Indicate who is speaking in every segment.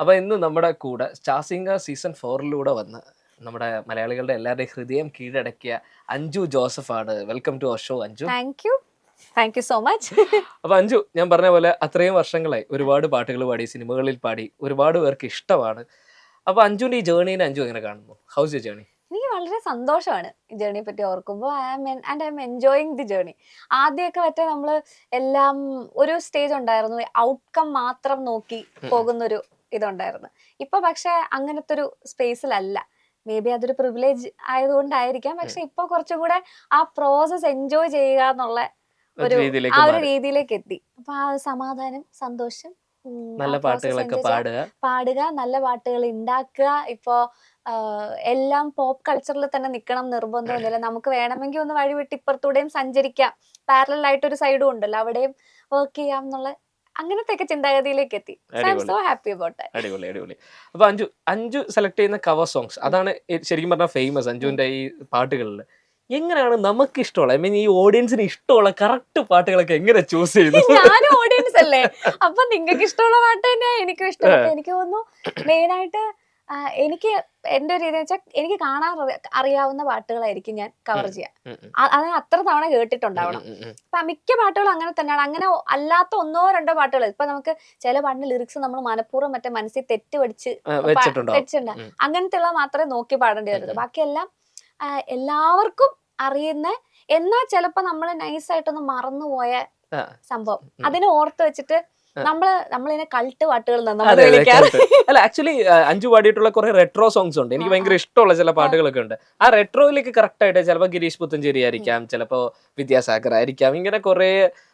Speaker 1: അപ്പൊ ഇന്ന് നമ്മുടെ കൂടെ സ്റ്റാർ സിംഗർ സീസൺ ഫോറിലൂടെ വന്ന് നമ്മുടെ മലയാളികളുടെ എല്ലാവരുടെയും ഹൃദയം കീഴടക്കിയ അഞ്ജു ജോസഫ് ആണ് welcome to show Anju.
Speaker 2: Thank you thank you so much
Speaker 1: അപ്പൊ അഞ്ജു ഞാൻ പറഞ്ഞ പോലെ അത്രയും വർഷങ്ങളായി ഒരുപാട് പാട്ടുകൾ പാടി സിനിമകളിൽ പാടി ഒരുപാട് പേർക്ക് ഇഷ്ടമാണ്. അപ്പൊ അഞ്ജുവിന്റെ ഈ ജേർണീനെ അഞ്ജു എങ്ങനെ കാണുന്നു? ഹൗസ് യു ജേർണി
Speaker 2: എനിക്ക് വളരെ സന്തോഷമാണ് ഈ ജേണിയെ പറ്റി ഓർക്കുമ്പോൾ I am and I'm enjoying the journey ആദ്യമൊക്കെ മറ്റേ നമ്മൾ എല്ലാം ഒരു സ്റ്റേജ് ഉണ്ടായിരുന്നു. ഔട്ട്കം മാത്രം നോക്കി പോകുന്നൊരു ഇതുണ്ടായിരുന്നു. ഇപ്പൊ പക്ഷെ അങ്ങനത്തെ ഒരു സ്പേസിലല്ല. മേ ബി അതൊരു പ്രിവിലേജ് ആയതുകൊണ്ടായിരിക്കാം. പക്ഷെ ഇപ്പൊ കുറച്ചും കൂടെ ആ പ്രോസസ് എൻജോയ് ചെയ്യുക എന്നുള്ള ഒരു ആ ഒരു രീതിയിലേക്ക് എത്തി. അപ്പൊ ആ സമാധാനം സന്തോഷം
Speaker 1: നല്ല പാട്ടുകളൊക്കെ പാടുക.
Speaker 2: പാടുക നല്ല പാട്ടുകൾ ഉണ്ടാക്കുക. ഇപ്പോ എല്ലാം പോപ്പ് കൾച്ചറിൽ തന്നെ നിൽക്കണം നിർബന്ധമൊന്നുമില്ല നമുക്ക് വേണമെങ്കിൽ ഒന്ന് വഴി വിട്ട് ഇപ്പുറത്തൂടെയും സഞ്ചരിക്കാം. പാരലൽ ആയിട്ട് ഒരു സൈഡും ഉണ്ടല്ലോ. അവിടെയും വർക്ക് ചെയ്യാം എന്നുള്ള അങ്ങനത്തെ ഒക്കെ ചിന്താഗതിയിലേക്ക് എത്തി സോ ഹാപ്പി അബൌട്ട്
Speaker 1: അടിപൊളി അടിപൊളി. അപ്പൊ അഞ്ചു അഞ്ചു സെലക്ട് ചെയ്യുന്ന കവർ സോങ്സ് അതാണ് ശരിക്കും പറഞ്ഞാൽ ഫേമസ് അഞ്ജുവിന്റെ ഈ പാട്ടുകളിൽ എങ്ങനെയാണ് നമുക്ക് ഇഷ്ടമുള്ള ഐ മീൻ ഈ ഓഡിയൻസിന് ഇഷ്ടമുള്ള കറക്റ്റ് പാട്ടുകളൊക്കെ എങ്ങനെ ചൂസ് ചെയ്തു
Speaker 2: ഞാൻ ഓഡിയൻസ് അല്ലേ? അപ്പൊ നിങ്ങൾക്ക് ഇഷ്ടമുള്ള പാട്ട് തന്നെയാ എനിക്കും ഇഷ്ടം എനിക്ക് തോന്നുന്നു മെയിൻ ആയിട്ട് എനിക്ക് എന്റെ ഒരു രീതി വെച്ചാൽ എനിക്ക് കാണാൻ അറിയാവുന്ന പാട്ടുകളായിരിക്കും ഞാൻ കവർ ചെയ്യാൻ അത് അത്ര തവണ കേട്ടിട്ടുണ്ടാവണം. അപ്പൊ. മിക്ക പാട്ടുകളും അങ്ങനെ തന്നെയാണ്. അങ്ങനെ അല്ലാത്ത ഒന്നോ രണ്ടോ പാട്ടുകൾ ഇപ്പൊ നമുക്ക് ചില പാട്ടിന്റെ ലിറിക്സ് നമ്മൾ മനഃപൂർവം മറ്റേ മനസ്സിൽ തെറ്റ് പഠിച്ച്
Speaker 1: വെച്ചിട്ടുണ്ടോ.
Speaker 2: അങ്ങനത്തെ ഉള്ള മാത്രമേ നോക്കി പാടേണ്ടി വരുള്ളൂ ബാക്കിയെല്ലാം എല്ലാവർക്കും അറിയുന്ന എന്നാൽ ചിലപ്പോ നമ്മൾ നൈസായിട്ടൊന്ന് മറന്നുപോയ സംഭവം. അതിനെ ഓർത്ത് വെച്ചിട്ട്. നമ്മൾ നമ്മളിതിനെ കൾട്ട് പാട്ടുകൾ.
Speaker 1: അല്ല ആക്ച്വലി അഞ്ചു പാടിയിട്ടുള്ള കുറെ റെട്രോ സോങ്സ് ഉണ്ട്. എനിക്ക് ഭയങ്കര ഇഷ്ടമുള്ള ചില പാട്ടുകളൊക്കെ ഉണ്ട്. ആ റെട്രോയിലേക്ക് കറക്റ്റ് ആയിട്ട് ചിലപ്പോൾ ഗിരീഷ് പുത്തഞ്ചേരി ആയിരിക്കാം ചിലപ്പോ വിദ്യാസാഗർ ആയിരിക്കാം ഇങ്ങനെ കുറെ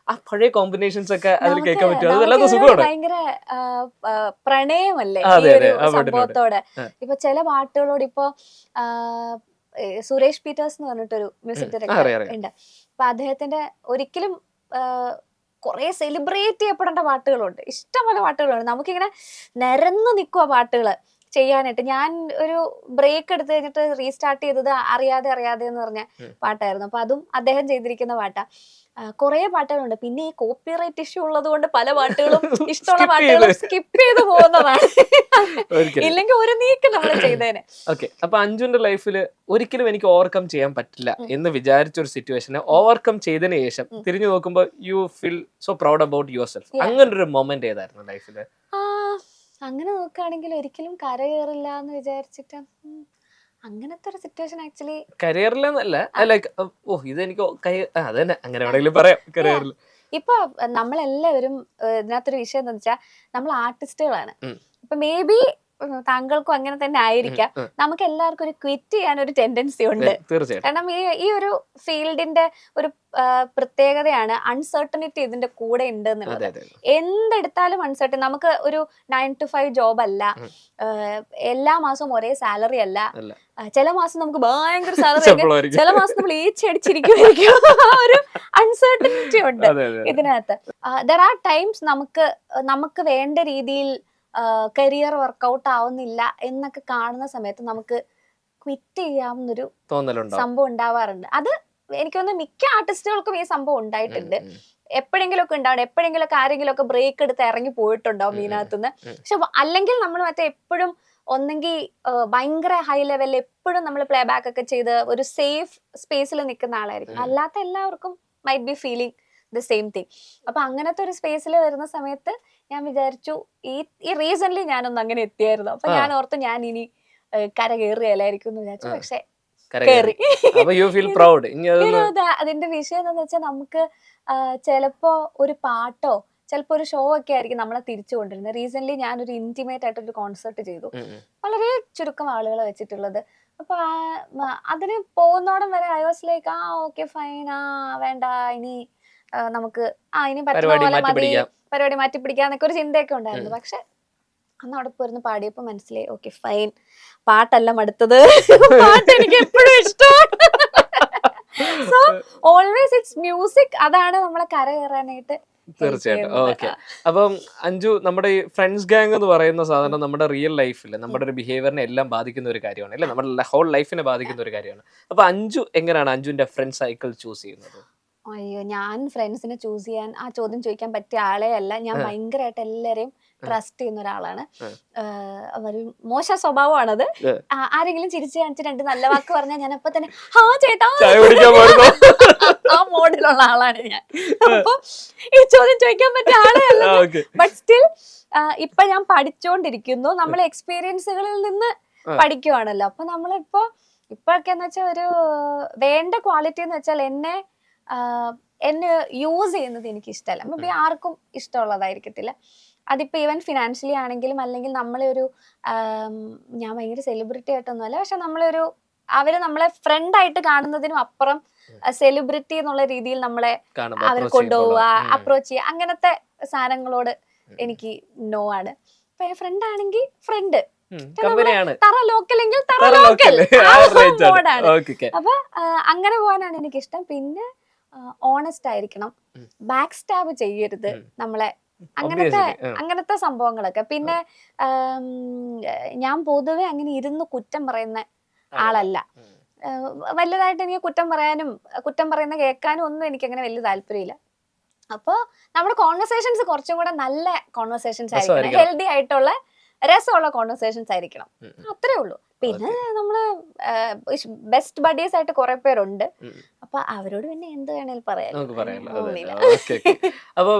Speaker 1: ആ പഴയ കോമ്പിനേഷൻസ് ഒക്കെ അതിൽ കേൾക്കാൻ പറ്റും. അത് വല്ലാത്ത സുഖമാണ്.
Speaker 2: ഭയങ്കര പ്രണയമല്ലേ സംഭവത്തോടെ. ഇപ്പൊ ചില പാട്ടുകളോട് ഇപ്പൊ സുരേഷ് പീറ്റേഴ്സ് എന്ന് പറഞ്ഞിട്ടൊരു മ്യൂസിക്. ഡയറക്ടർ. ഉണ്ട്. അപ്പൊ അദ്ദേഹത്തിന്റെ ഒരിക്കലും കുറെ സെലിബ്രേറ്റ് ചെയ്യപ്പെടേണ്ട പാട്ടുകളുണ്ട്. ഇഷ്ടംപോലെ പാട്ടുകളുണ്ട്. നമുക്കിങ്ങനെ നിരന്ന് നിൽക്കുക പാട്ടുകൾ ചെയ്യാനായിട്ട്. ഞാൻ ഒരു ബ്രേക്ക് എടുത്തു കഴിഞ്ഞിട്ട് റീസ്റ്റാർട്ട് ചെയ്തത് അറിയാതെ അറിയാതെ എന്ന് പറഞ്ഞ പാട്ടായിരുന്നു. അപ്പൊ അതും അദ്ദേഹം ചെയ്തിരിക്കുന്ന പാട്ടാ. കുറെ പാട്ടുകളുണ്ട്. പിന്നെ ഈ കോപ്പിറൈറ്റ് ഇഷ്യൂ ഉള്ളത് കൊണ്ട് പല പാട്ടുകളും ഇഷ്ടമുള്ള
Speaker 1: പാട്ടുകളും
Speaker 2: സ്കിപ്പ് ചെയ്ത് പോകുന്നതാണ്. ഇല്ലെങ്കിൽ ഒരു നീക്കം നമ്മൾ ചെയ്തേനെ.
Speaker 1: ഓക്കെ അപ്പൊ അഞ്ജുന്റെ ലൈഫിൽ ഒരിക്കലും എനിക്ക് ഓവർകം ചെയ്യാൻ പറ്റില്ല എന്ന് വിചാരിച്ച ഒരു സിറ്റുവേഷനെ ഓവർകം ചെയ്തതിനു ശേഷം തിരിഞ്ഞു നോക്കുമ്പോൾ you feel so proud about yourself അങ്ങനെ ഒരു മൊമെന്റ് ഏതായിരുന്നു ലൈഫിൽ
Speaker 2: അങ്ങനെ നോക്കുകയാണെങ്കിൽ ഒരിക്കലും കരകയറില്ല എന്ന് വിചാരിച്ചിട്ട് അങ്ങനത്തെ ഒരു സിറ്റുവേഷൻ ആക്ച്വലി
Speaker 1: കരിയറിലെന്നല്ല. ലൈക്ക് ഓ ഇതെനിക്ക് കൈ ആ, അതന്നെ. അങ്ങനെ വേണമെങ്കിലും പറയാം കരിയറിൽ
Speaker 2: ഇപ്പൊ നമ്മളെല്ലാവരും ഇതിനകത്തൊരു വിഷയം എന്താ വെച്ചാൽ നമ്മൾ ആർട്ടിസ്റ്റുകളാണ്. ഇപ്പൊ മേ ബി താങ്കൾക്കും അങ്ങനെ തന്നെ ആയിരിക്കാം. നമുക്ക് എല്ലാവർക്കും ഒരു ക്വിറ്റ് ചെയ്യാൻ ഒരു ടെൻഡൻസി ഉണ്ട് കാരണം ഈ ഈ ഒരു ഫീൽഡിന്റെ ഒരു പ്രത്യേകതയാണ് അൺസർട്ടനിറ്റി ഇതിന്റെ കൂടെ ഉണ്ട് എന്നുള്ളത് എന്തെടുത്താലും അൺസർട്ടൻ നമുക്ക് ഒരു നയൻ ടു ഫൈവ് ജോബ് അല്ല. എല്ലാ മാസവും ഒരേ സാലറി അല്ല. ചില മാസം നമുക്ക് ഭയങ്കര സാലറി. ചില മാസം നമ്മൾ ഈച്ചടിച്ചിരിക്കുമായിരിക്കും ഒരു അൺസർട്ടനിറ്റി ഉണ്ട് ഇതിനകത്ത്. ദർ ആർ ടൈംസ് നമുക്ക് നമുക്ക് വേണ്ട രീതിയിൽ കരിയർ വർക്കൗട്ട് ആവുന്നില്ല എന്നൊക്കെ കാണുന്ന സമയത്ത് നമുക്ക് ക്വിറ്റ് ചെയ്യാവുന്നൊരു സംഭവം ഉണ്ടാവാറുണ്ട്. അത് എനിക്ക് തോന്നുന്നു മിക്ക ആർട്ടിസ്റ്റുകൾക്കും ഈ സംഭവം ഉണ്ടായിട്ടുണ്ട്. എപ്പോഴെങ്കിലും ഒക്കെ ഉണ്ടാവും എപ്പോഴെങ്കിലും ഒക്കെ ആരെങ്കിലും ഒക്കെ ബ്രേക്ക് എടുത്ത് ഇറങ്ങി പോയിട്ടുണ്ടാവും ഇതിനകത്തുനിന്ന്. പക്ഷെ അല്ലെങ്കിൽ നമ്മൾ മറ്റേ എപ്പോഴും ഒന്നെങ്കിൽ ഭയങ്കര ഹൈ ലെവലിൽ എപ്പോഴും നമ്മൾ പ്ലേ ബാക്ക് ഒക്കെ ചെയ്ത് ഒരു സേഫ് സ്പേസിൽ നിൽക്കുന്ന ആളായിരിക്കും. അല്ലാത്ത എല്ലാവർക്കും might be feeling the same thing അപ്പൊ അങ്ങനത്തെ ഒരു സ്പേസിൽ വരുന്ന സമയത്ത് ഞാൻ വിചാരിച്ചു ഈ ഈ റീസെന്റ് ഞാനൊന്ന് അങ്ങനെ എത്തിയായിരുന്നു. അപ്പൊ ഞാൻ ഓർത്ത് ഞാൻ ഇനി കര കയറിയല്ലായിരിക്കും എന്ന് വിചാരിച്ചു. പക്ഷെ അതിന്റെ വിഷയം എന്താന്ന് വെച്ചാൽ നമുക്ക് ചിലപ്പോ ഒരു പാട്ടോ ചിലപ്പോ ഒരു ഷോ ഒക്കെ ആയിരിക്കും നമ്മളെ തിരിച്ചു കൊണ്ടിരുന്നത് റീസെന്റ് ഞാൻ ഒരു ഇന്റിമേറ്റ് ആയിട്ട് ഒരു കോൺസെർട്ട് ചെയ്തു. വളരെ ചുരുക്കം ആളുകളെ വെച്ചിട്ടുള്ളത്. അപ്പൊ അതിന് പോകുന്നോടം വരെ I was like ah okay fine ആ വേണ്ട ഇനി നമുക്ക് ആ ഇനി പറ്റുന്ന പോലെ മതി. പരിപാടി മാറ്റി പിടിക്കാന്നൊക്കെ ഒരു ചിന്തയൊക്കെ ഉണ്ടായിരുന്നു. പക്ഷെ അന്ന് അവിടെ പോയിരുന്ന് പാടിയപ്പോ മനസ്സിലായി ഓക്കെ ഫൈൻ. പാട്ടല്ല മടുത്തത് പാട്ട് എനിക്ക് എപ്പോഴും ഇഷ്ടമാണ് സോ ഓൾവേസ് ഇറ്റ്സ് മ്യൂസിക് അതാണ് നമ്മളെ കര കയറാനായിട്ട്
Speaker 1: തീർച്ചയായിട്ടും. ഓക്കെ അപ്പം അഞ്ജു നമ്മുടെ ഈ ഫ്രണ്ട്സ് ഗാങ് എന്ന് പറയുന്ന സാധനം നമ്മുടെ റിയൽ ലൈഫിൽ നമ്മുടെ ഒരു ബിഹേവിയറിനെ എല്ലാം ബാധിക്കുന്ന ഒരു കാര്യമാണ് അല്ലെ? നമ്മുടെ ഹോൾ ലൈഫിനെ ബാധിക്കുന്ന ഒരു കാര്യമാണ്. അപ്പൊ അഞ്ജു എങ്ങനെയാണ് അഞ്ജുവിന്റെ ഫ്രണ്ട് സൈക്കിൾ ചൂസ് ചെയ്യുന്നത്?
Speaker 2: അയ്യോ ഞാൻ ഫ്രണ്ട്സിനെ ചൂസ് ചെയ്യാൻ ആ ചോദ്യം ചോദിക്കാൻ പറ്റിയ ആളെ അല്ല. ഞാൻ
Speaker 1: ആ.
Speaker 2: ഭയങ്കരമായിട്ട് എല്ലാരെയും ട്രസ്റ്റ് ചെയ്യുന്ന ഒരാളാണ്.
Speaker 1: ആ.
Speaker 2: ആഹ് ഒരു മോശ സ്വഭാവമാണത്.
Speaker 1: ആ-
Speaker 2: ആരെങ്കിലും ചിരിച്ചു കാണിച്ച് രണ്ട് നല്ല വാക്ക് പറഞ്ഞാൽ ഞാൻ അപ്പൊ തന്നെ ഹാ ചേട്ടാ.
Speaker 1: ചായ കുടിക്കാൻ പോയിരുന്നോ
Speaker 2: ആ മോഡിലുള്ള ആളാണ് ഞാൻ. അപ്പൊ ഈ ചോദ്യം ചോദിക്കാൻ പറ്റിയ ആളെ അല്ല
Speaker 1: ഓക്കെ.
Speaker 2: ബട്ട് സ്റ്റിൽ ഇപ്പൊ ഞാൻ പഠിച്ചുകൊണ്ടിരിക്കുന്നു നമ്മൾ എക്സ്പീരിയൻസുകളിൽ നിന്ന്
Speaker 1: ആ.
Speaker 2: പഠിക്കുവാണല്ലോ. അപ്പൊ നമ്മളിപ്പോ ഇപ്പൊക്കെന്ന് വെച്ചാൽ ഒരു വേണ്ട ക്വാളിറ്റി എന്ന് വെച്ചാൽ എന്നെ എന്നെ യൂസ് ചെയ്യുന്നത് എനിക്ക് ഇഷ്ടമല്ല മേ ബി ആർക്കും ഇഷ്ടമുള്ളതായിരിക്കത്തില്ല. അതിപ്പോൾ ഈവൻ ഫിനാൻഷ്യലി ആണെങ്കിലും അല്ലെങ്കിൽ നമ്മളെ ഒരു ഞാൻ ഭയങ്കര സെലിബ്രിറ്റി ആയിട്ടൊന്നുമല്ല പക്ഷെ നമ്മളൊരു അവർ നമ്മളെ ഫ്രണ്ട് ആയിട്ട് കാണുന്നതിനും അപ്പുറം സെലിബ്രിറ്റി എന്നുള്ള രീതിയിൽ നമ്മളെ
Speaker 1: അവരെ
Speaker 2: കൊണ്ടുപോവുക അപ്രോച്ച് ചെയ്യുക അങ്ങനത്തെ സാധനങ്ങളോട് എനിക്ക് നോ ആണ്. ഫ്രണ്ട് ആണെങ്കിൽ ഫ്രണ്ട് തറ ലോക്കലെങ്കിൽ തറ ലോക്കൽ. അപ്പൊ അങ്ങനെ പോകാനാണ് എനിക്ക് ഇഷ്ടം പിന്നെ ഓണസ്റ്റ് ആയിരിക്കണം. ബാക്ക് സ്റ്റാബ് ചെയ്യരുത് നമ്മളെ. അങ്ങനത്തെ അങ്ങനത്തെ സംഭവങ്ങളൊക്കെ. പിന്നെ ഞാൻ പൊതുവെ അങ്ങനെ ഇരുന്ന് കുറ്റം പറയുന്ന ആളല്ല. വലുതായിട്ട് എനിക്ക് കുറ്റം പറയാനും കുറ്റം പറയുന്ന കേൾക്കാനും ഒന്നും എനിക്ക് അങ്ങനെ വലിയ താല്പര്യമില്ല. അപ്പോൾ നമ്മുടെ കോൺവെർസേഷൻസ് കുറച്ചും കൂടെ നല്ല കോൺവെർസേഷൻസ് ആയിരിക്കണം. ഹെൽത്തി ആയിട്ടുള്ള രസമുള്ള കോൺവെർസേഷൻസ് ആയിരിക്കണം. അത്രേ ഉള്ളൂ. പിന്നെ നമ്മൾ ബെസ്റ്റ് ബഡീസ് ആയിട്ട് കുറെ പേരുണ്ട്. അപ്പൊ അവരോട് പിന്നെ എന്ത് വേണേലും പറയാം
Speaker 1: അപ്പൊ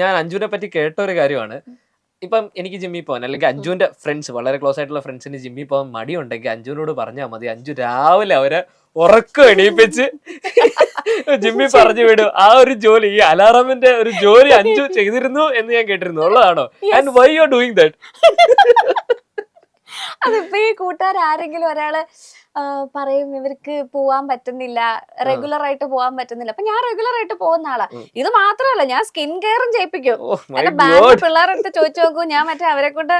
Speaker 1: ഞാൻ അഞ്ജുനെ പറ്റി കേട്ട ഒരു കാര്യമാണ് ഇപ്പം എനിക്ക് ജിമ്മിൽ പോകാൻ അല്ലെങ്കിൽ അഞ്ജുവിന്റെ ഫ്രണ്ട്സ് വളരെ ക്ലോസ് ആയിട്ടുള്ള ഫ്രണ്ട്സിന് ജിമ്മിൽ പോകാൻ മടിയുണ്ടെങ്കിൽ അഞ്ജുവിനോട് പറഞ്ഞാൽ മതി. അഞ്ജു രാവിലെ അവരെ ഉറക്കം എണീപ്പിച്ച് ജിമ്മിൽ പറഞ്ഞു വിടും. ആ ഒരു ജോലി ഈ അലാറമിന്റെ ഒരു ജോലി അഞ്ജു ചെയ്തിരുന്നു എന്ന് ഞാൻ കേട്ടിരുന്നു. ഉള്ളതാണോ? And why you are doing that
Speaker 2: അതിപ്പോ ഈ കൂട്ടുകാർ ആരെങ്കിലും ഒരാൾ പറയും ഇവർക്ക് പോവാൻ പറ്റുന്നില്ല റെഗുലർ ആയിട്ട് പോവാൻ പറ്റുന്നില്ല. അപ്പൊ ഞാൻ റെഗുലർ ആയിട്ട് പോകുന്ന ആളാ. ഇത് മാത്രമല്ല ഞാൻ സ്കിൻ കെയറും ചെയ്യിപ്പിക്കും. എന്റെ ബാങ്ക് പിള്ളേരെടുത്ത് ചോദിച്ചു നോക്കൂ ഞാൻ മറ്റേ അവരെ കൊണ്ട്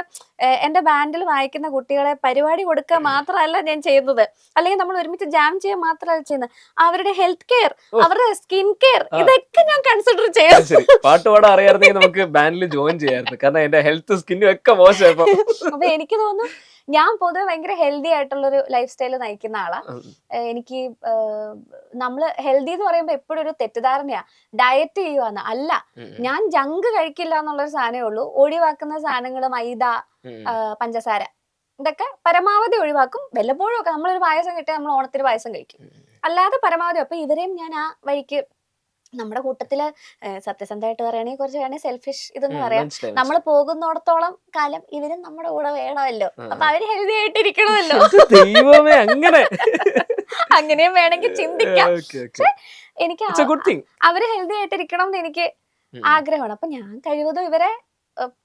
Speaker 2: എന്റെ ബാൻഡിൽ വായിക്കുന്ന കുട്ടികളെ പരിപാടി കൊടുക്കുക മാത്രമല്ല ഞാൻ ചെയ്യുന്നത്. അല്ലെങ്കിൽ നമ്മൾ ഒരുമിച്ച് ജാം ചെയ്യാൻ മാത്രമല്ല ചെയ്യുന്നത്. അവരുടെ ഹെൽത്ത് കെയർ അവരുടെ സ്കിൻ കെയർ ഇതൊക്കെ ഞാൻ കൺസിഡർ ചെയ്യാം.
Speaker 1: പാട്ട് പാടാൻ അറിയായിരുന്നെങ്കിൽ നമുക്ക് ബാൻഡിൽ ജോയിൻ ചെയ്യായിരുന്നു. കാരണം എന്റെ ഹെൽത്ത് സ്കിന്നും ഒക്കെ മോശം ഇപ്പൊ.
Speaker 2: അപ്പൊ എനിക്ക് തോന്നുന്നു ഞാൻ പൊതുവെ ഭയങ്കര ഹെൽത്തി ആയിട്ടുള്ള ഒരു ലൈഫ് സ്റ്റൈൽ നയിക്കുന്ന ആളാ എനിക്ക് നമ്മൾ ഹെൽത്തി എന്ന് പറയുമ്പോൾ എപ്പോഴും ഒരു തെറ്റിദ്ധാരണയാ. ഡയറ്റ് ചെയ്യുവാന്ന്. അല്ല. ഞാൻ ജങ്ക് കഴിക്കില്ല എന്നുള്ളൊരു സാധനമേ ഉള്ളൂ. ഒഴിവാക്കുന്ന സാധനങ്ങൾ മൈദ പഞ്ചസാര. ഇതൊക്കെ പരമാവധി ഒഴിവാക്കും. വല്ലപ്പോഴും ഒക്കെ നമ്മളൊരു പായസം കിട്ടിയാൽ നമ്മൾ ഓണത്തിന് പായസം കഴിക്കും. അല്ലാതെ പരമാവധി അപ്പൊ ഇവരെയും ഞാൻ ആ വഴിക്ക് നമ്മുടെ കൂട്ടത്തിൽ സത്യസന്ധമായിട്ട് പറയുകയാണെങ്കിൽ കുറച്ച് വേണേ സെൽഫിഷ് ഇതെന്ന് പറയാം. നമ്മൾ പോകുന്നിടത്തോളം കാലം ഇവരും നമ്മുടെ കൂടെ വേണമല്ലോ. അപ്പൊ അവർ ഹെൽത്തി ആയിട്ടിരിക്കണമല്ലോ.
Speaker 1: അങ്ങനെ.
Speaker 2: അങ്ങനെയും വേണമെങ്കിൽ ചിന്തിക്കാം. എനിക്ക് അവർ ഹെൽത്തി ആയിട്ടിരിക്കണം എന്ന് എനിക്ക് ആഗ്രഹമാണ്. അപ്പൊ ഞാൻ കഴിവതും ഇവരെ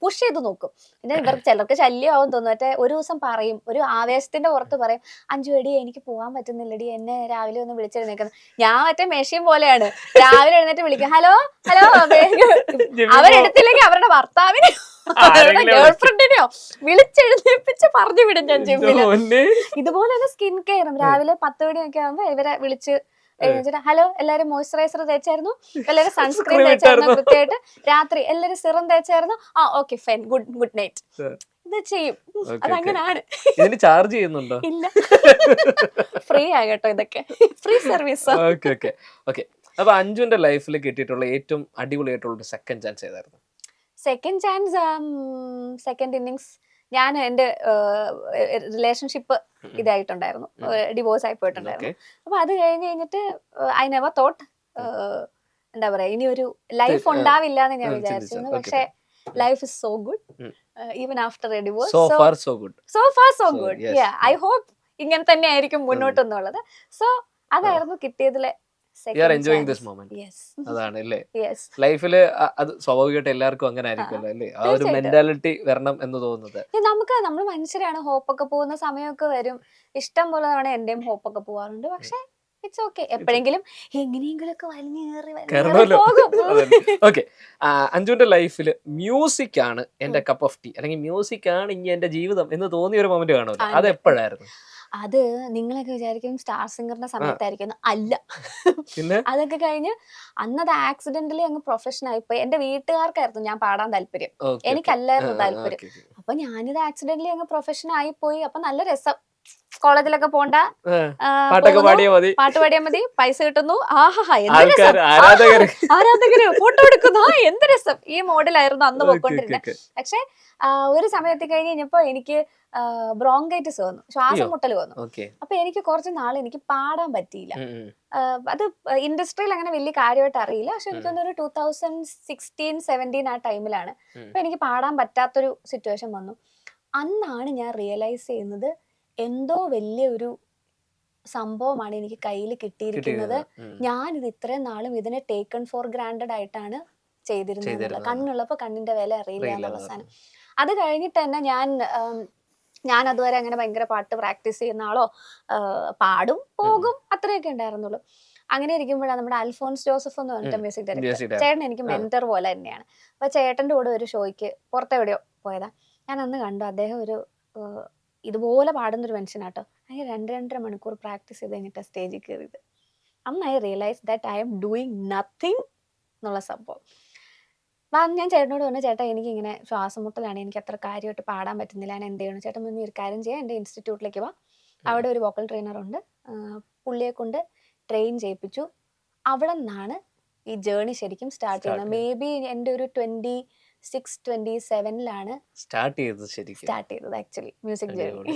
Speaker 2: പുഷ് ചെയ്ത് നോക്കും. പിന്നെ ഇവർക്ക് ചിലർക്ക് ശല്യമാവും തോന്നും. മറ്റേ ഒരു ദിവസം പറയും ഒരു ആവേശത്തിന്റെ പുറത്ത് പറയും അഞ്ചു അടി എനിക്ക് പോകാൻ പറ്റുന്നില്ലടി എന്നെ രാവിലെ ഒന്ന് വിളിച്ചെഴുന്നേക്കുന്നത് ഞാൻ മറ്റേ മെഷീൻ പോലെയാണ്. രാവിലെ എഴുന്നേറ്റ് വിളിക്കും ഹലോ ഹലോ അവരെടുത്തില്ലെങ്കിൽ അവരുടെ ഭർത്താവിനെ അവരുടെ
Speaker 1: ആരെങ്കിലും
Speaker 2: ഗേൾ ഫ്രണ്ടിനെയോ വിളിച്ചെഴുന്നേപ്പിച്ച് പറഞ്ഞു വിടും ഞാൻ
Speaker 1: ജിമ്മിൽ.
Speaker 2: ഇതുപോലെ തന്നെ സ്കിൻ കെയറും രാവിലെ പത്ത് മണിയൊക്കെ ആകുമ്പോ ഇവരെ വിളിച്ച് എഴുന്നേച്ചിട്ട് ഹലോ എല്ലാരും മോയ്സ്ചറൈസർ തേച്ചായിരുന്നു? എല്ലാരും സൺസ്ക്രീൻ തേച്ചായിരുന്നു? കൃത്യമായിട്ട്? രാത്രി എല്ലാരും സിറം തേച്ചായിരുന്നു? ആ okay fine good good night. ഇത് ചെയ്യും. അതങ്ങനാണ്
Speaker 1: ഇതിന് ചാർജ് ചെയ്യുന്നുണ്ടോ?
Speaker 2: ഇല്ല. ഫ്രീ ആകട്ടോ ഇതൊക്കെ? Free service
Speaker 1: okay okay okay അപ്പൊ അഞ്ജുവിന്റെ ലൈഫിൽ കിട്ടിയിട്ടുള്ള ഏറ്റവും അടിപൊളിയായിട്ടുള്ള സെക്കൻഡ് ചാൻസ് ഏതായിരുന്നു?
Speaker 2: സെക്കൻഡ് ചാൻസ് സെക്കൻഡ് ഇന്നിങ്സ് ഞാൻ എന്റെ റിലേഷൻഷിപ്പ് ഇതായിട്ടുണ്ടായിരുന്നു. ഡിവോഴ്സ് ആയി പോയിട്ടുണ്ടായിരുന്നു. അപ്പൊ അത് കഴിഞ്ഞ് കഴിഞ്ഞിട്ട് ഐ നെവർ തോട്ട് എന്താ പറയാ ഇനി ഒരു ലൈഫ് ഉണ്ടാവില്ല എന്ന് ഞാൻ വിചാരിച്ചിരുന്നു പക്ഷെ life is so good even after a divorce
Speaker 1: so far so good
Speaker 2: so far so good I hope ഇങ്ങനെ തന്നെ ആയിരിക്കും മുന്നോട്ട് എന്നുള്ളത് സോ അതായിരുന്നു കിട്ടിയതിലെ
Speaker 1: you are enjoying this moment
Speaker 2: yes
Speaker 1: അതാണ് അല്ലേ? ലൈഫിൽ അത് സ്വാഭാവികമായിട്ട് എല്ലാവർക്കും അങ്ങനെ ആയിരിക്കുമല്ലോ അല്ലേ? ആ ഒരു. മെന്റാലിറ്റി വരണം എന്ന് തോന്നുന്നത്.
Speaker 2: നമുക്ക് നമ്മൾ മനുഷ്യരാണ് ഹോപ്പൊക്കെ പോകുന്ന സമയമൊക്കെ വരും. ഇഷ്ടം പോലെ തവണ എന്റെയും ഹോപ്പൊക്കെ പോവാറുണ്ട്. പക്ഷെ ഇറ്റ്സ് ഓക്കെ എപ്പോഴെങ്കിലും എങ്ങനെയെങ്കിലും ഒക്കെ വലിഞ്ഞേറി
Speaker 1: ഓക്കെ അഞ്ജുവിന്റെ ലൈഫിൽ മ്യൂസിക് ആണ് എന്റെ കപ്പ് ഓഫ് ടീ അല്ലെങ്കിൽ മ്യൂസിക് ആണ് ഇനി എന്റെ ജീവിതം എന്ന് തോന്നിയ ഒരു മൊമെന്റ് കാണുമല്ലോ. അത് എപ്പോഴായിരുന്നു
Speaker 2: അത് നിങ്ങളൊക്കെ വിചാരിക്കും സ്റ്റാർ സിംഗറിന്റെ സമയത്തായിരിക്കും. അല്ല.
Speaker 1: പിന്നെ?
Speaker 2: അതൊക്കെ കഴിഞ്ഞ് അന്നത് ആക്സിഡന്റലി അങ്ങ് പ്രൊഫഷൻ ആയിപ്പോയി എന്റെ വീട്ടുകാർക്കായിരുന്നു ഞാൻ പാടാൻ താല്പര്യം. എനിക്കല്ലായിരുന്നു താല്പര്യം. അപ്പൊ ഞാനിത് ആക്സിഡന്റലി അങ്ങ് പ്രൊഫഷൻ ആയിപ്പോയി അപ്പൊ നല്ല രസം. കോളേജിലൊക്കെ പോണ്ട.
Speaker 1: പാട്ടൊക്കെ പാടിയാ മതി.
Speaker 2: പാട്ട് പാടിയാൽ മതി. പൈസ കിട്ടുന്നു. ആഹാ
Speaker 1: ആരാധകര്
Speaker 2: ഫോട്ടോ എടുക്കുന്നു. ആ എന്ത് രസം. ഈ മോഡലായിരുന്നു അന്ന് പോയിക്കൊണ്ടിരുന്നത് പക്ഷെ ഒരു സമയത്ത് കഴിഞ്ഞ് കഴിഞ്ഞപ്പോ എനിക്ക് ബ്രോങ്കൈറ്റിസ് വന്നു. ശ്വാസം. മുട്ടൽ വന്നു. അപ്പൊ എനിക്ക് കുറച്ച് നാൾ എനിക്ക് പാടാൻ പറ്റിയില്ല. അത് ഇൻഡസ്ട്രിയിൽ അങ്ങനെ വലിയ കാര്യമായിട്ട് അറിയില്ല. പക്ഷെ. എനിക്കൊന്നൊരു ടൂ തൗസൻഡ് സിക്സ്റ്റീൻ സെവന്റീൻ ആ ടൈമിലാണ്. അപ്പൊ എനിക്ക് പാടാൻ പറ്റാത്തൊരു സിറ്റുവേഷൻ വന്നു. അന്നാണ് ഞാൻ റിയലൈസ് ചെയ്യുന്നത് എന്തോ വലിയൊരു സംഭവമാണ് എനിക്ക് കയ്യിൽ കിട്ടിയിരിക്കുന്നത്. ഞാനിത് ഇത്രയും നാളും ഇതിനെ ടേക്കൺ ഫോർ ഗ്രാൻഡഡ് ആയിട്ടാണ് ചെയ്തിരുന്നത്.
Speaker 1: കണ്ണുള്ളപ്പോൾ
Speaker 2: കണ്ണുള്ളപ്പോ കണ്ണിന്റെ വില അറിയില്ല
Speaker 1: അവസാനം
Speaker 2: എന്നുള്ള സാധനം അത് കഴിഞ്ഞിട്ട് തന്നെ ഞാൻ ഞാൻ അതുവരെ അങ്ങനെ ഭയങ്കര പാട്ട് പ്രാക്ടീസ് ചെയ്യുന്ന ആളോ പാടും പോകും അത്രയൊക്കെ ഉണ്ടായിരുന്നുള്ളൂ. അങ്ങനെ ഇരിക്കുമ്പോഴാണ് നമ്മുടെ അൽഫോൺസ് ജോസഫ് എന്ന് പറഞ്ഞിട്ട്. മ്യൂസിക് ഡയറക്ടർ ചേട്ടൻ എനിക്ക് മെന്റർ പോലെ തന്നെയാണ്. അപ്പൊ ചേട്ടന്റെ കൂടെ ഒരു ഷോയ്ക്ക് പുറത്തെവിടെയോ പോയതാ. ഞാൻ അന്ന് കണ്ടു. അദ്ദേഹം ഒരു ഇതുപോലെ പാടുന്നൊരു മനുഷ്യനാട്ടോ. അങ്ങനെ രണ്ട് രണ്ടര മണിക്കൂർ പ്രാക്ടീസ് ചെയ്ത് കഴിഞ്ഞിട്ട് സ്റ്റേജിൽ കയറിയത്. അന്ന് I realise that I'm doing nothing എന്നുള്ള സംഭവം. അപ്പം ഞാൻ ചേട്ടനോട് പറഞ്ഞു ചേട്ടാ എനിക്ക് ഇങ്ങനെ ശ്വാസം മുട്ടലാണ് എനിക്ക് അത്ര കാര്യമായിട്ട് പാടാൻ പറ്റുന്നില്ല. ഞാൻ എന്ത് ചെയ്യണം? ചേട്ടൻ ഒന്ന് ഒരു കാര്യം ചെയ്യാം. എന്റെ ഇൻസ്റ്റിറ്റ്യൂട്ടിലേക്ക് വാ. അവിടെ ഒരു വോക്കൽ ട്രെയിനർ ഉണ്ട്. ആ, പുള്ളിയെ കൊണ്ട് ട്രെയിൻ ചെയ്യിപ്പിച്ചു. അവിടെ നിന്നാണ് ഈ ജേണി ശരിക്കും സ്റ്റാർട്ട് ചെയ്യുന്നത്. മേ ബി എന്റെ ഒരു ട്വന്റി സിക്സ് ട്വന്റി സെവനിലാണ്
Speaker 1: സ്റ്റാർട്ട് ചെയ്തത് ശരിക്കും.
Speaker 2: സ്റ്റാർട്ട് ചെയ്തത് ആക്ച്വലി മ്യൂസിക്
Speaker 1: ജേർണി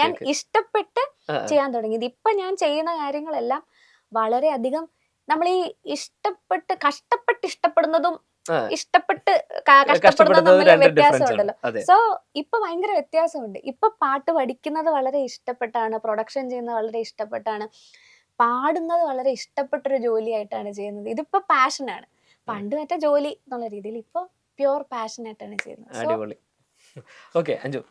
Speaker 2: ഞാൻ ഇഷ്ടപ്പെട്ട്. ചെയ്യാൻ തുടങ്ങിയത് ഇപ്പൊ ഞാൻ ചെയ്യുന്ന കാര്യങ്ങളെല്ലാം വളരെയധികം നമ്മൾ ഈ ഇഷ്ടപ്പെട്ട് കഷ്ടപ്പെട്ട് ഇഷ്ടപ്പെടുന്നതും ഇഷ്ടപ്പെട്ട് കഷ്ടപ്പെടുന്നതും
Speaker 1: വ്യത്യാസമുണ്ടല്ലോ
Speaker 2: തമ്മിൽ
Speaker 1: രണ്ട്
Speaker 2: വ്യത്യാസം ഉണ്ടല്ലോ
Speaker 1: അതെ.
Speaker 2: സോ ഇപ്പൊ ഭയങ്കര വ്യത്യാസമുണ്ട്. ഇപ്പൊ പാട്ട് പഠിക്കുന്നത് വളരെ ഇഷ്ടപ്പെട്ടാണ് പ്രൊഡക്ഷൻ ചെയ്യുന്നത് വളരെ ഇഷ്ടപ്പെട്ടാണ് പാടുന്നത് വളരെ ഇഷ്ടപ്പെട്ടൊരു ജോലിയായിട്ടാണ് ചെയ്യുന്നത്. ഇതിപ്പോ പാഷനാണ് പണ്ട് മറ്റേ ജോലി എന്നുള്ള രീതിയിൽ ഇപ്പൊ പ്യുവർ പാഷനായിട്ടാണ് ചെയ്യുന്നത്.
Speaker 1: അടിപൊളി. ഓക്കെ അഞ്ജു.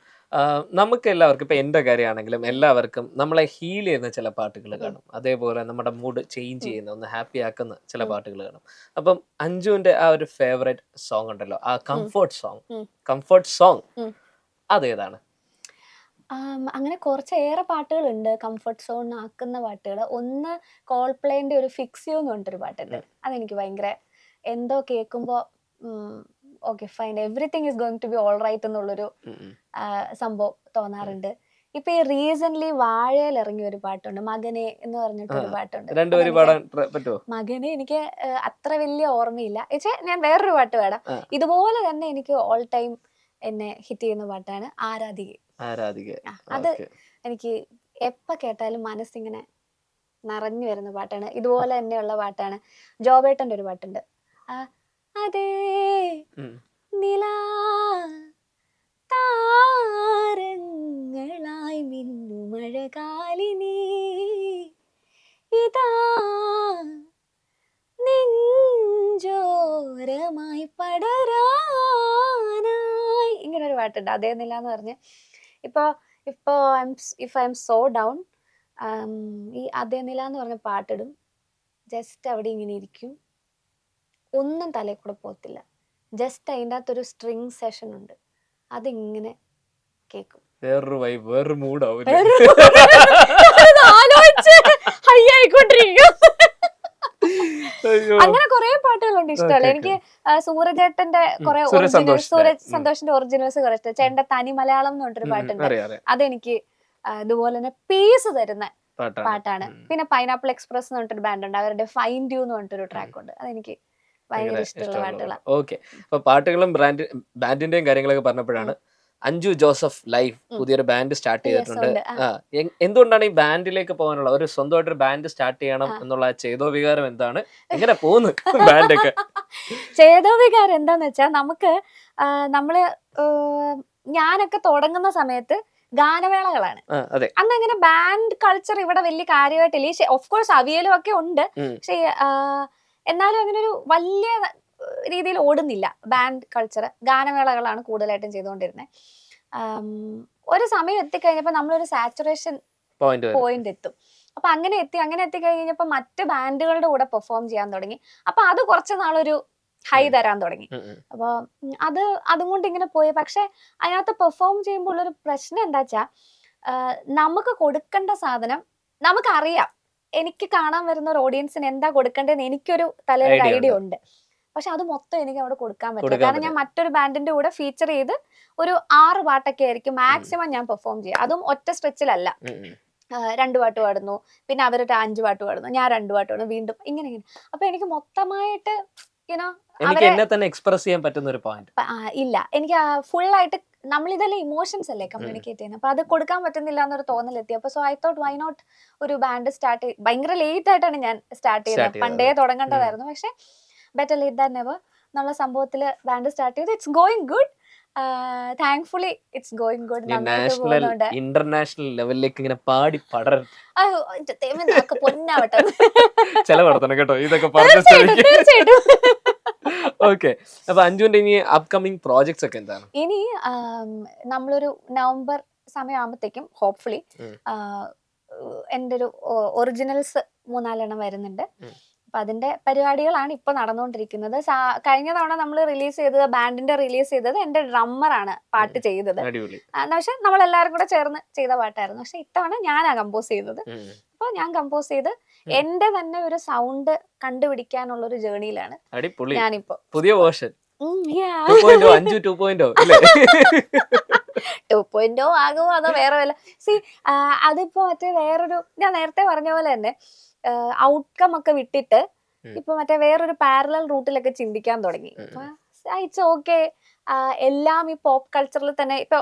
Speaker 1: നമുക്ക് എല്ലാവർക്കും ഇപ്പം എന്റെ കാര്യമാണെങ്കിലും എല്ലാവർക്കും നമ്മളെ ഹീൽ ചെയ്യുന്ന ചില പാട്ടുകൾ കാണും. അതേപോലെ നമ്മുടെ മൂഡ് ചേഞ്ച് ചെയ്യുന്ന ഒന്ന് ഹാപ്പി ആക്കുന്ന ചില പാട്ടുകൾ കാണും. അപ്പം അഞ്ജുവിന്റെ ആ ഒരു ഫേവറേറ്റ് സോങ് ഉണ്ടല്ലോ ആ കംഫർട്ട് സോങ്. Comfort song. അതേതാണ്?
Speaker 2: അങ്ങനെ കുറച്ചേറെ പാട്ടുകളുണ്ട്. കംഫർട്ട് സോൺ ആക്കുന്ന പാട്ടുകൾ. ഒന്ന് കോൾ പ്ലേന്റെ ഒരു ഫിക്സ് യു എന്ന് പറഞ്ഞിട്ടൊരു പാട്ടുണ്ട്. അതെനിക്ക് ഭയങ്കര എന്തോ കേൾക്കുമ്പോൾ okay fine everything is going to be all right എന്നുള്ളൊരു. സംഭവം തോന്നാറുണ്ട്. ഇപ്പൊ ഈ റീസെന്റ് വാഴയിൽ ഇറങ്ങിയ ഒരു പാട്ടുണ്ട്. മകനെ എന്ന് പറഞ്ഞിട്ട്
Speaker 1: ഒരു
Speaker 2: പാട്ടുണ്ട്. മകനെ എനിക്ക് അത്ര വലിയ ഓർമ്മയില്ല. പക്ഷേ ഞാൻ വേറൊരു പാട്ട് പാടാം. ഇതുപോലെ തന്നെ എനിക്ക് ഓൾ ടൈം എന്നെ ഹിറ്റ് ചെയ്യുന്ന പാട്ടാണ് ആരാധിക.
Speaker 1: ആരാധിക
Speaker 2: അത് എനിക്ക് എപ്പ കേട്ടാലും മനസ്സിങ്ങനെ നിറഞ്ഞു വരുന്ന പാട്ടാണ്. ഇതുപോലെ തന്നെയുള്ള പാട്ടാണ്. ജോബേട്ടന്റെ ഒരു പാട്ടുണ്ട്. ആ, അതേ നിലാ താരങ്ങളായി മിന്നുമഴകാലിനി ഇതാ നെഞ്ചോരമായി പടരാനായി. ഇങ്ങനെ ഒരു പാട്ടുണ്ട്. അതേ നില എന്ന് പറഞ്ഞ്. ഇപ്പൊ ഇപ്പൊ if I'm so down ഈ അതേ നില എന്ന് പറഞ്ഞ പാട്ടിടും. ജസ്റ്റ് അവിടെ ഇങ്ങനെ ഇരിക്കും. ഒന്നും തലയിൽ കൂടെ പോകത്തില്ല. ജസ്റ്റ് അതിന്റെ അകത്തൊരു സ്ട്രിങ് സെഷൻ ഉണ്ട്. അതിങ്ങനെ കേൾക്കും
Speaker 1: വേറൊരു വൈബ് വേറൊരു മൂഡാവും.
Speaker 2: അങ്ങനെ കുറെ പാട്ടുകളുണ്ട് ഇഷ്ടമല്ല. എനിക്ക് സൂരജേട്ടന്റെ കുറെ ഒറിജിനൽ
Speaker 1: സന്തോഷിന്റെ.
Speaker 2: സൂരജ് സന്തോഷിന്റെ ഒറിജിനൽസ് കുറെ ചേട്ടന്റെ തനി മലയാളം എന്ന് പറഞ്ഞിട്ടൊരു പാട്ടുണ്ട്. അതെനിക്ക് ഇതുപോലെ തന്നെ പീസ് തരുന്ന
Speaker 1: പാട്ടാണ്.
Speaker 2: പിന്നെ പൈനാപ്പിൾ എക്സ്പ്രസ് എന്ന് പറഞ്ഞിട്ടൊരു ബാൻഡ് ഉണ്ട്. അവരുടെ ഫൈൻ ഡ്യൂ എന്ന് പറഞ്ഞിട്ടൊരു ട്രാക്ക് ഉണ്ട്. അതെനിക്ക് ഭയങ്കര ഇഷ്ടമുള്ള പാട്ടുകളാണ്
Speaker 1: ഓക്കെ. അപ്പൊ പാട്ടുകളും ബ്രാൻഡ് ബാൻഡിന്റെയും കാര്യങ്ങളൊക്കെ പറഞ്ഞപ്പോഴാണ് അഞ്ജു ജോസഫ്
Speaker 2: ലൈഫ്
Speaker 1: പുതിയൊരു ബാൻഡ് സ്റ്റാർട്ട് ചെയ്തിട്ടുണ്ട്. എന്തുകൊണ്ടാണ് ഈ ബാൻഡിലേക്ക് പോകാനുള്ള ഒരു സ്വന്തമായിട്ടൊരു ബാൻഡ് സ്റ്റാർട്ട് ചെയ്യണം എന്നുള്ള ചേതോ വികാരം എന്താണ്? എങ്ങനെ പോകുന്നു ബാൻഡൊക്കെ?
Speaker 2: ചേതോ വികാരം എന്താന്ന് വെച്ചാൽ നമുക്ക് നമ്മൾ ഞാനൊക്കെ തുടങ്ങുന്ന സമയത്ത് ഗാനമേളകളാണ്. അന്ന് അങ്ങനെ ബാൻഡ് കൾച്ചർ ഇവിടെ വലിയ കാര്യമായിട്ടില്ല. ഓഫ് കോഴ്സ് അവിയലും ഒക്കെ ഉണ്ട്. പക്ഷേ എന്നാലും അങ്ങനെ ഒരു വലിയ രീതിയിൽ ഓടുന്നില്ല. ബാൻഡ് കൾച്ചർ ഗാനമേളകളാണ് കൂടുതലായിട്ടും ചെയ്തുകൊണ്ടിരുന്നത് ഒരു സമയം എത്തിക്കഴിഞ്ഞപ്പോൾ നമ്മളൊരു സാച്ചുറേഷൻ
Speaker 1: പോയിന്റ്
Speaker 2: എത്തും. അപ്പൊ അങ്ങനെ എത്തി അങ്ങനെ എത്തിക്കഴിഞ്ഞപ്പോൾ മറ്റ് ബാൻഡുകളുടെ കൂടെ പെർഫോം ചെയ്യാൻ തുടങ്ങി. അപ്പൊ അത് കുറച്ച് നാളൊരു ഹൈ. തരാൻ തുടങ്ങി. അപ്പൊ അത് അതും കൊണ്ട് ഇങ്ങനെ പോയി. പക്ഷെ അതിനകത്ത് പെർഫോം ചെയ്യുമ്പോൾ ഉള്ളൊരു പ്രശ്നം എന്താ നമുക്ക് കൊടുക്കേണ്ട സാധനം നമുക്കറിയാം. എനിക്ക് കാണാൻ വരുന്ന ഒരു ഓഡിയൻസിന് എന്താ കൊടുക്കേണ്ടതെന്ന് എനിക്കൊരു തലയിൽ ഐഡിയ ഉണ്ട്. പക്ഷെ അത് മൊത്തം എനിക്ക് അവിടെ കൊടുക്കാൻ പറ്റില്ല. കാരണം ഞാൻ മറ്റൊരു ബാൻഡിന്റെ കൂടെ ഫീച്ചർ ചെയ്ത് ഒരു ആറ് പാട്ടൊക്കെ ആയിരിക്കും മാക്സിമം ഞാൻ പെർഫോം ചെയ്യുക. അതും ഒറ്റ സ്ട്രെച്ചിലല്ല. രണ്ട് പാട്ട് പാടുന്നു. പിന്നെ അവരൊരു അഞ്ച് പാട്ട് പാടുന്നു. ഞാൻ രണ്ട് പാട്ട് പാടുന്നു. വീണ്ടും ഇങ്ങനെ ഇങ്ങനെ. അപ്പൊ എനിക്ക് മൊത്തമായിട്ട്
Speaker 1: എനിക്ക്
Speaker 2: അവരെ
Speaker 1: എന്നെ തന്നെ എക്സ്പ്രസ് ചെയ്യാൻ പറ്റുന്ന ഒരു പോയിന്റ്
Speaker 2: ഇല്ല. എനിക്ക് ഫുൾ ആയിട്ട് നമ്മൾ ഇമോഷൻസ് അല്ലേ കമ്മ്യൂണിക്കേറ്റ് ചെയ്യുന്നത് അപ്പൊ അത് കൊടുക്കാൻ പറ്റുന്നില്ല എന്നൊരു തോന്നലെത്തി. അപ്പൊ so I thought why not ഒരു ബാൻഡ് സ്റ്റാർട്ട് ചെയ്ത് ഭയങ്കര ലേറ്റ് ആയിട്ടാണ് ഞാൻ സ്റ്റാർട്ട് ചെയ്തത്. പണ്ടേ തുടങ്ങേണ്ടതായിരുന്നു. പക്ഷെ ബെറ്റർ ലേറ്റ് ദാൻ നെവർ എന്നുള്ള സംഭവത്തിൽ ബാൻഡ് സ്റ്റാർട്ട് ചെയ്ത്. It's going good thankfully it's going good
Speaker 1: national international ലെവലിലേക്ക് ഇങ്ങനെ പാടി
Speaker 2: പൊന്നാവട്ടെ.
Speaker 1: ചെലവടത്തണം കേട്ടോ. ഇതൊക്കെ
Speaker 2: തീർച്ചയായിട്ടും.
Speaker 1: ഓക്കെ അപ്പൊ അഞ്ജുവിന്റെ ഇനി അപ്കമിങ് പ്രോജക്ട്സ് ഒക്കെ എന്താണ്?
Speaker 2: ഇനി നമ്മളൊരു നവംബർ സമയമാകുമ്പോഴത്തേക്കും ഹോപ്പ്ഫുള്ളി. എന്റെ ഒരു ഒറിജിനൽസ് മൂന്നാലെണ്ണം വരുന്നുണ്ട്. അപ്പൊ അതിന്റെ പരിപാടികളാണ് ഇപ്പൊ നടന്നുകൊണ്ടിരിക്കുന്നത്. കഴിഞ്ഞ തവണ നമ്മൾ റിലീസ് ചെയ്തത് ബാൻഡിന്റെ റിലീസ് ചെയ്തത് എന്റെ ഡ്രമ്മറാണ് പാട്ട് ചെയ്തത്. പക്ഷെ നമ്മൾ എല്ലാവരും കൂടെ ചേർന്ന് ചെയ്ത പാട്ടായിരുന്നു. പക്ഷെ ഇത്തവണ ഞാനാ കമ്പോസ് ചെയ്തത്. അപ്പൊ ഞാൻ കമ്പോസ് ചെയ്ത്. എന്റെ തന്നെ ഒരു സൗണ്ട് കണ്ടുപിടിക്കാനുള്ള ഒരു ജേണിയിലാണ്
Speaker 1: അടിപൊളി
Speaker 2: ഞാനിപ്പോ
Speaker 1: പുതിയ വേർഷൻ. ടു പോയിന്റോ ഇല്ലേ
Speaker 2: ടു പോയിന്റോ ആകുമോ അതോ വേറെ വല്ല സി അതിപ്പോ മറ്റേ വേറൊരു ഞാൻ നേരത്തെ പറഞ്ഞ പോലെ തന്നെ ഔട്ട്കം ഒക്കെ വിട്ടിട്ട്. ഇപ്പൊ മറ്റേ വേറൊരു പാരലൽ റൂട്ടിലൊക്കെ ചിന്തിക്കാൻ തുടങ്ങി. ഇറ്റ്സ് ഓക്കെ എല്ലാം ഈ പോപ്പ് കൾച്ചറിൽ തന്നെ ഇപ്പൊ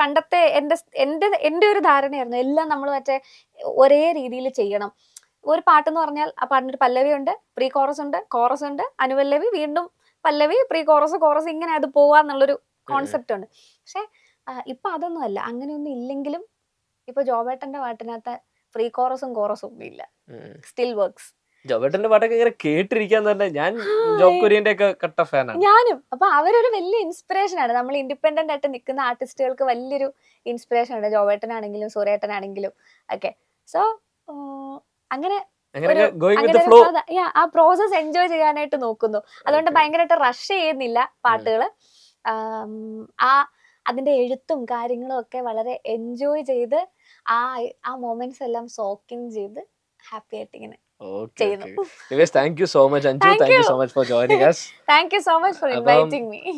Speaker 2: പണ്ടത്തെ എന്റെ എന്റെ എന്റെ ഒരു ധാരണയായിരുന്നു എല്ലാം നമ്മൾ മറ്റേ ഒരേ രീതിയിൽ ചെയ്യണം. ഒരു പാട്ടെന്ന് പറഞ്ഞാൽ ആ പാട്ടിനൊരു പല്ലവി ഉണ്ട് പ്രീ കോറസ് ഉണ്ട് കോറസ് ഉണ്ട് അനുപല്ലവി വീണ്ടും പല്ലവി പ്രീ കോറസ് കോറസ് ഇങ്ങനെ അത് പോവാന്നുള്ളൊരു കോൺസെപ്റ്റ് ഉണ്ട്. പക്ഷെ ഇപ്പൊ അതൊന്നും അല്ല. അങ്ങനെയൊന്നും ഇല്ലെങ്കിലും ഇപ്പൊ ജോബേട്ടന്റെ പാട്ടിനകത്ത് പ്രീ കോറസും കോറസും ഒന്നും ഇല്ല. സ്റ്റിൽ വർക്ക്സ്
Speaker 1: ജോബേട്ടന്റെ പാട്ടൊക്കെ ഇങ്ങനെ കേട്ടിരിക്കാൻ തന്നെ ഞാൻ ജോബ് കുര്യന്റെ ഒക്കെ കട്ട ഫാനാണ്
Speaker 2: ഞാനും. അപ്പൊ അവരൊരു വലിയ ഇൻസ്പിറേഷൻ ആണ്. നമ്മൾ ഇൻഡിപെൻഡന്റ് ആയിട്ട് നിൽക്കുന്ന ആർട്ടിസ്റ്റുകൾക്ക് വലിയൊരു ഇൻസ്പിറേഷൻ ആണ്. ജോബേട്ടനാണെങ്കിലും സൂര്യേട്ടനാണെങ്കിലും ഒക്കെ. സോ അങ്ങനെ ആ പ്രോസസ് എൻജോയ് ചെയ്യാനായിട്ട് നോക്കുന്നു. അതുകൊണ്ട് ഭയങ്കരമായിട്ട് റഷ് ചെയ്യുന്നില്ല പാട്ടുകൾ ആ അതിന്റെ എഴുത്തും കാര്യങ്ങളും ഒക്കെ വളരെ എൻജോയ് ചെയ്ത് ആ ആ മൊമെന്റ്സ് എല്ലാം സോക്കിങ് ചെയ്ത് ഹാപ്പി ആയിട്ട് ഇങ്ങനെ ചെയ്യുന്നു.
Speaker 1: Thank you so much Anju
Speaker 2: Thank
Speaker 1: thank you
Speaker 2: you.
Speaker 1: So much for joining us
Speaker 2: thank you so much for
Speaker 1: അപ്പം-
Speaker 2: ഇൻവൈറ്റിംഗ് മീ